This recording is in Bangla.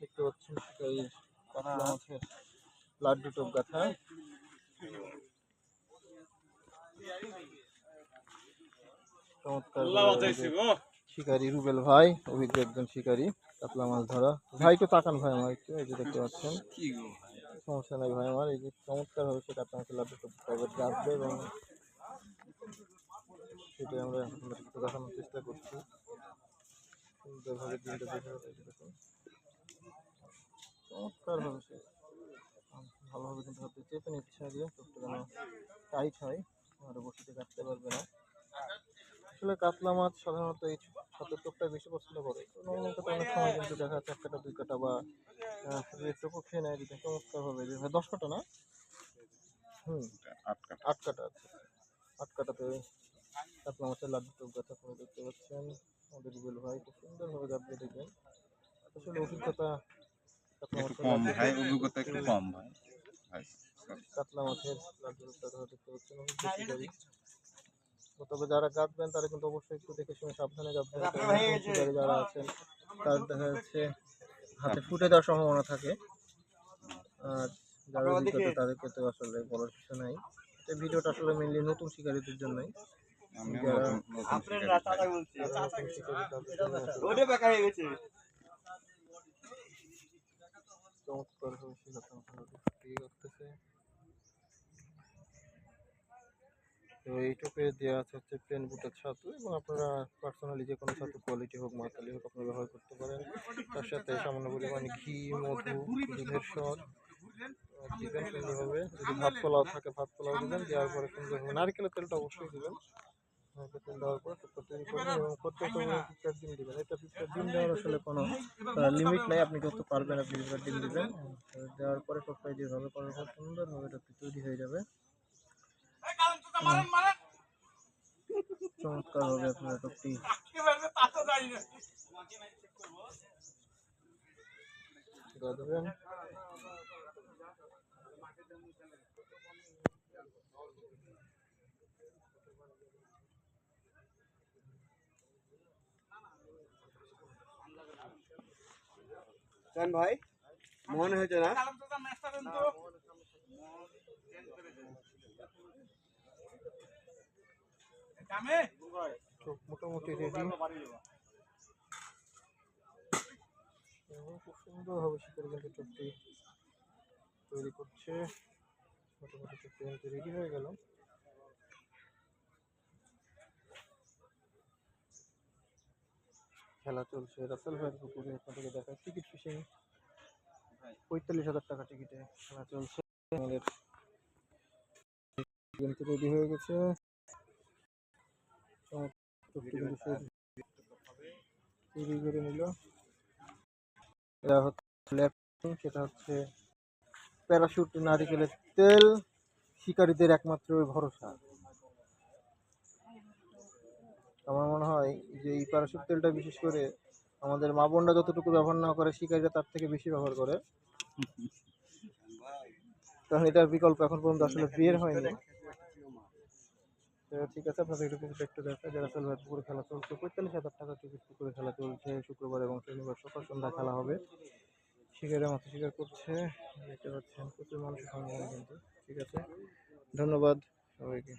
দেখতে পাচ্ছেন এই কাতলা মাছের লাড্ডু টোপ গাথা চমৎকার যে শিকারি রুবেল ভাই অভিজ্ঞ একজন শিকারি কাতলা মাছ ধরা। ভাই একটু তাকান ভাই আমার একটু এই যে দেখতে পাচ্ছেন। সমস্যা নাই ভাই আমার এই যে চমৎকার ভাবে সে কাতলা মাছের লাড্ডু টোপ প্রাইভেট রাখবে এবং সেটাই আমরা দেখানোর চেষ্টা করছি। সুন্দরভাবে দিনটা দেখে এই যে চমৎকার ভাবে সে ভালোভাবে কিন্তু হাতে চেপে নিচ্ছে আগে টোপটা যেন টাইট হয়। আর বসিতে কাটতে পারবে না। আসলে কাতলা মাছ সাধারণত এই ছাতের টোপটা বেশি পছন্দ করে। তো নর্মাল অনেক সময় কিন্তু দেখা যাচ্ছে এক কাটা দুই কাটা বা টোপও খেয়ে নেয় যেটা চমৎকার হবে যে দশ কাটা না? হুম। আট কাটা। আছে। আট কাটাতে কাতলা মাছের লাড্ডু টোপ গাথা করে দেখতে পাচ্ছেন। আমাদের রুবেল ভাই খুব সুন্দরভাবে গাবলে দেখবেন। আসলে অভিজ্ঞতা একটু কম ভাই অভিজ্ঞতা একটু কম ভাই। ভাই কাতলা মাছের তো তবে যারা গাঁথবেন তারা কিন্তু অবশ্যই একটু দেখে শুনে সাবধানে গাঁথবেন শিকারী যারা আছেন তাদের দেখা যাচ্ছে হাতে ফুটে দেওয়ার সম্ভাবনা থাকে। আর যারা অভিজ্ঞতা তাদেরকে তো আসলে বলার কিছু নাই। এই ভিডিওটা আসলে মেনলি নতুন শিকারীদের জন্যই। নতুন শিকারী। জন্য ওটা বেকার হয়ে গেছে। চমৎকার ভাবে মোটামুটি ফুটিয়ে করতেছে তো এইটুকু দেওয়া আছে হচ্ছে প্লেন বুটের ছাতু এবং আপনারা পার্সোনালি যে কোনো ছাতু কোয়ালিটি হোক, মাতালি হোক, আপনারা ব্যবহার করতে পারেন। তার সাথে সামান্য পরিমাণে ঘি, মধু, দুধের স্বর দিবেন সুন্দরভাবে যদি ভাত পোলাও থাকে, ভাত পোলাও দিবেন, দেওয়ার পরে সুন্দরভাবে নারকেলের তেলটা অবশ্যই দিবেন। তেল দেওয়ার পর টুকটা করবেন এবং প্রত্যেকটা পিঁপড়ার ডিম দিবেন এটা পিঁপড়ার ডিম দেওয়ার আসলে কোনো লিমিট নাই। আপনি যত পারবেন আপনি পিঁপড়ার ডিম দিবেন। দেওয়ার পরে দিয়ে হবে করার পর সুন্দরভাবে এটা তৈরি হয়ে যাবে। চমৎকার হবে আপনার দেওয়া দেবেন ভাই, মনে হয়েছে না? মোটামুটি রেডি খুব সুন্দরভাবে শিকারি কিন্তু টকটি তৈরি করছে। মোটামুটি টকটি রেডি হয়ে গেল। খেলা চলছে। রাসেল ভাইয়ের পুকুরে আপনাদেরকে দেখায় টিকিট ফিশিং পঁয়তাল্লিশ হাজার টাকা টিকিটে খেলা চলছে। আমাদের কিন্তু রেডি হয়ে গেছে। তৈরি করে হচ্ছে সেটা হচ্ছে প্যারাশুট নারিকেলের তেল। শিকারীদের একমাত্র ভরসা। আমার মনে হয় যে এই প্যারাশুট তেলটা বিশেষ করে আমাদের মা বোনরা যতটুকু ব্যবহার না করে, শিকারীরা তার থেকে বেশি ব্যবহার করে। কারণ এটার বিকল্প এখন পর্যন্ত আসলে বের হয়নি। ঠিক আছে, আপনাদের একটু পুকুরটা একটু দেখা যারা সালভার পুকুরে খেলা চলছে। পঁয়তাল্লিশ হাজার টাকা টিকিট পুকুরে খেলা চলছে। শুক্রবার এবং শনিবার সকাল সন্ধ্যা খেলা হবে। শিকারে মাছ শিকার করছে। দেখতে পাচ্ছেন, প্রচুর মানুষের সমাগম কিন্তু। ঠিক আছে, ধন্যবাদ সবাইকে।